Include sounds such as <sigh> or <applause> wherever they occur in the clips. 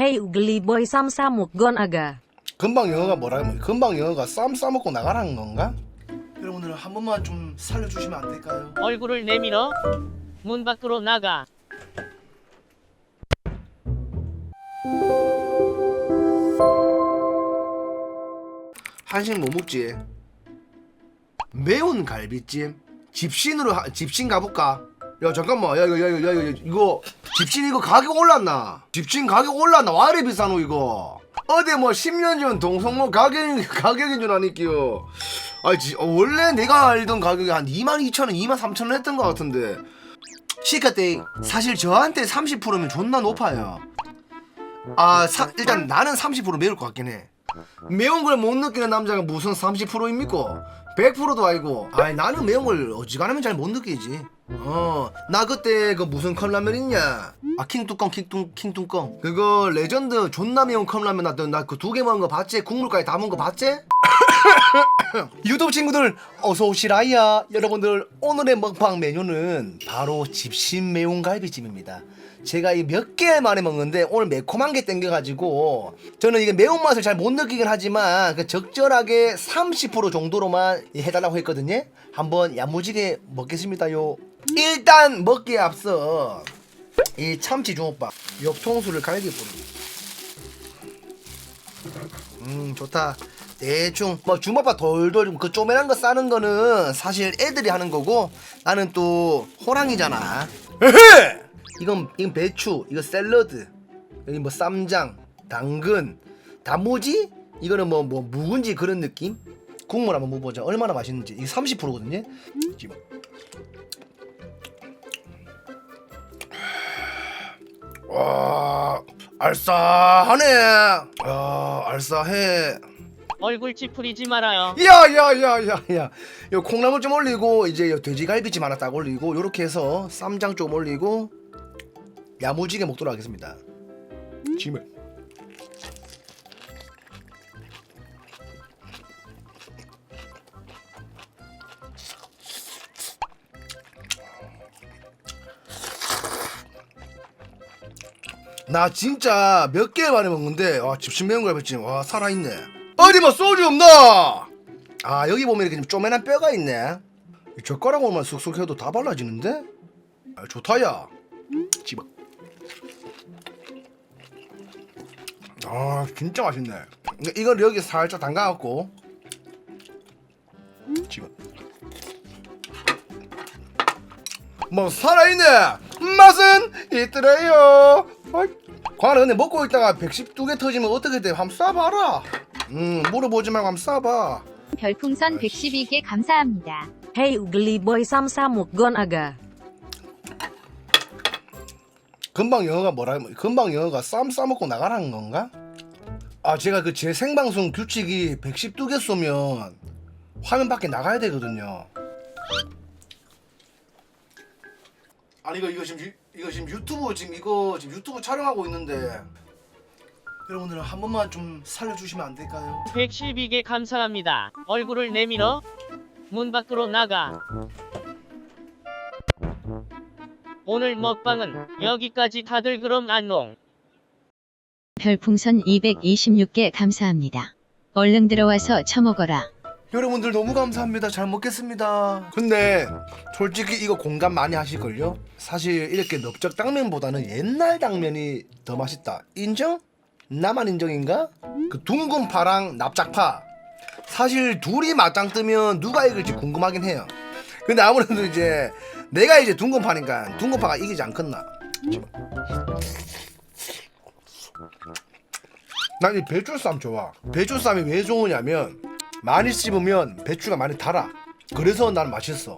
Hey ugly boy samsa mukgon aga. 금방 영어가 뭐라면 금방 영어가 쌈 싸먹고 나가라는 건가? 여러분들 한 번만 좀 살려주시면 안 될까요? 얼굴을 내밀어 문 밖으로 나가 한식 뭐 먹지? 매운 갈비찜 집신으로 하- 집신 가볼까? 야 잠깐만. 야 이거 야 이거 야 이거 이거 집신 이거 가격 올랐나? 집신 가격 올랐나? 와 이래 비싸노 이거. 어디 뭐 10년 전 동성로 가격 가격인 줄 아니끼요. 아 지, 어, 원래 내가 알던 가격이 한 2만 2천 원, 2만 3천 원 했던 것 같은데. 때 사실 저한테 30%면 존나 높아요. 아 사, 일단 나는 30% 매울 것 같긴 해 매운 걸 못 느끼는 남자가 무슨 30%입니까? 100%도 아니고. 아니 나는 매운 걸 어지간하면 잘 못 느끼지. 어, 나 그때 그 무슨 컵라면 있냐? 아 킹뚜껑 킹뚜 킹뚜껑. 그거 레전드 존나 매운 컵라면 나던 나그 두 개 먹은 거 봤지? 국물까지 다 먹은 거 봤지? <laughs> 유튜브 친구들 어서 오시라야. 여러분들 오늘의 먹방 메뉴는 바로 집신 매운 갈비찜입니다. 제가 이 몇 개 만에 먹는데 오늘 매콤한 게 땡겨가지고 저는 이게 매운맛을 잘 못 느끼긴 하지만 그 적절하게 30% 정도로만 해달라고 했거든요 한번 야무지게 먹겠습니다요 일단 먹기에 앞서 이 참치 중국밥 옆통수를 갈게 뿌리고 음 좋다 대충 뭐 중밥밥 돌돌 그 쪼매난 거 싸는 거는 사실 애들이 하는 거고 나는 또 호랑이잖아. 에헤! 이건 이건 배추 이거 샐러드 여기 뭐 쌈장 당근. 단무지? 이거는 뭐 뭐 묵은지 그런 느낌? 국물 한번 먹어보자. 얼마나 맛있는지. 이게 30%거든요? 지금. 와 알싸하네. 아 알싸해 얼굴 찌푸리지 말아요. 야야야야야. 요 콩나물 좀 올리고 이제 요 돼지갈비찜 하나 딱 올리고 요렇게 해서 쌈장 좀 올리고 야무지게 먹도록 하겠습니다. 짐을. 나 진짜 몇 개 만에 먹는데 와 집신 매운 갈비찜. 와 살아있네 어디 뭐 소주 없나? 아 여기 보면 이렇게 좀 쪼매난 뼈가 있네. 이 젓가락으로만 쑥쑥 해도 다 발라지는데? 아, 좋다야. 집어. 아 진짜 맛있네. 이걸 여기 살짝 담가갖고. 집어. 뭐 살아있네. 맛은 있더래요. 어이, 과는 근데 먹고 있다가 112개 터지면 어떻게 돼? 한번 쏴봐라 음 물어보지 말고 한번 쏴봐 별풍선 112개 감사합니다. Hey ugly boy samsa mukgon aga. 금방 영어가 뭐라 금방 영어가 쌈 싸먹고 나가라는 건가? 아 제가 그 제 생방송 규칙이 112개 쏘면 화면 밖에 나가야 되거든요 아니 이거 이거 지금 유, 이거 지금 유튜브 지금 이거 지금 유튜브 촬영하고 있는데 여러분들 한 번만 좀 살려주시면 안 될까요? 112개 감사합니다 얼굴을 내밀어 문 밖으로 나가 오늘 먹방은 여기까지 다들 그럼 안녕 별풍선 226개 감사합니다. 얼른 들어와서 처먹어라. 여러분들 너무 감사합니다. 잘 먹겠습니다. 근데 솔직히 이거 공감 많이 하실걸요? 사실 이렇게 넓적 당면보다는 옛날 당면이 더 맛있다. 인정? 나만 인정인가? 그 둥근 파랑 납작파. 사실 둘이 맞짱 뜨면 누가 이길지 궁금하긴 해요. 근데 아무래도 이제 내가 이제 둥근 파니까 둥근 파가 이기지 않겠나? 난 이 배추쌈 좋아. 배추쌈이 왜 좋으냐면 많이 씹으면 배추가 많이 달아. 그래서 난 맛있어.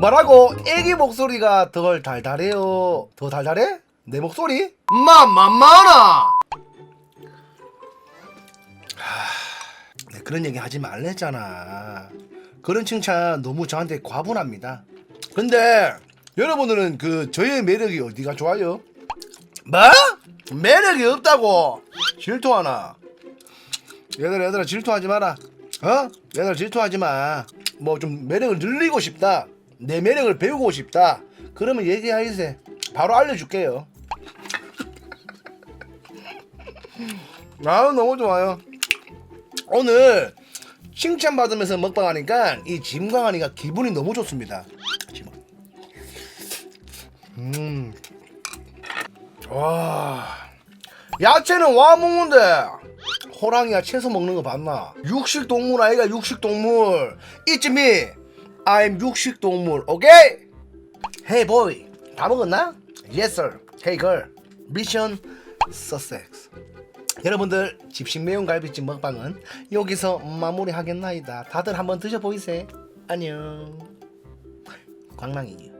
뭐라고? 애기 목소리가 덜 달달해요. 더 달달해? 내 목소리? 마 만만아. 하, 네, 그런 얘기 하지 말랬잖아. 그런 칭찬 너무 저한테 과분합니다. 근데 여러분들은 그 저의 매력이 어디가 좋아요? 뭐? 매력이 없다고? 질투하나? 얘들아 얘들아 질투하지 마라 어? 얘들아 질투하지 마 뭐 좀 매력을 늘리고 싶다 내 매력을 배우고 싶다 그러면 얘기하이세 바로 알려줄게요 <laughs> 아 너무 좋아요. 오늘 칭찬 받으면서 먹방하니까 이 짐광하니까 기분이 너무 좋습니다. 음. 와. 야채는 와 먹는데 호랑이가 채소 먹는 거 봤나? 육식 동물 아이가 육식 동물. It's me. I'm 육식 동물. 오케이? Hey boy. 다 먹었나? Yes sir. Hey girl. 미션 success. 여러분들 집신 매운 갈비찜 먹방은 여기서 마무리하겠나이다. 다들 한번 드셔보이세. 안녕. 광랑이요.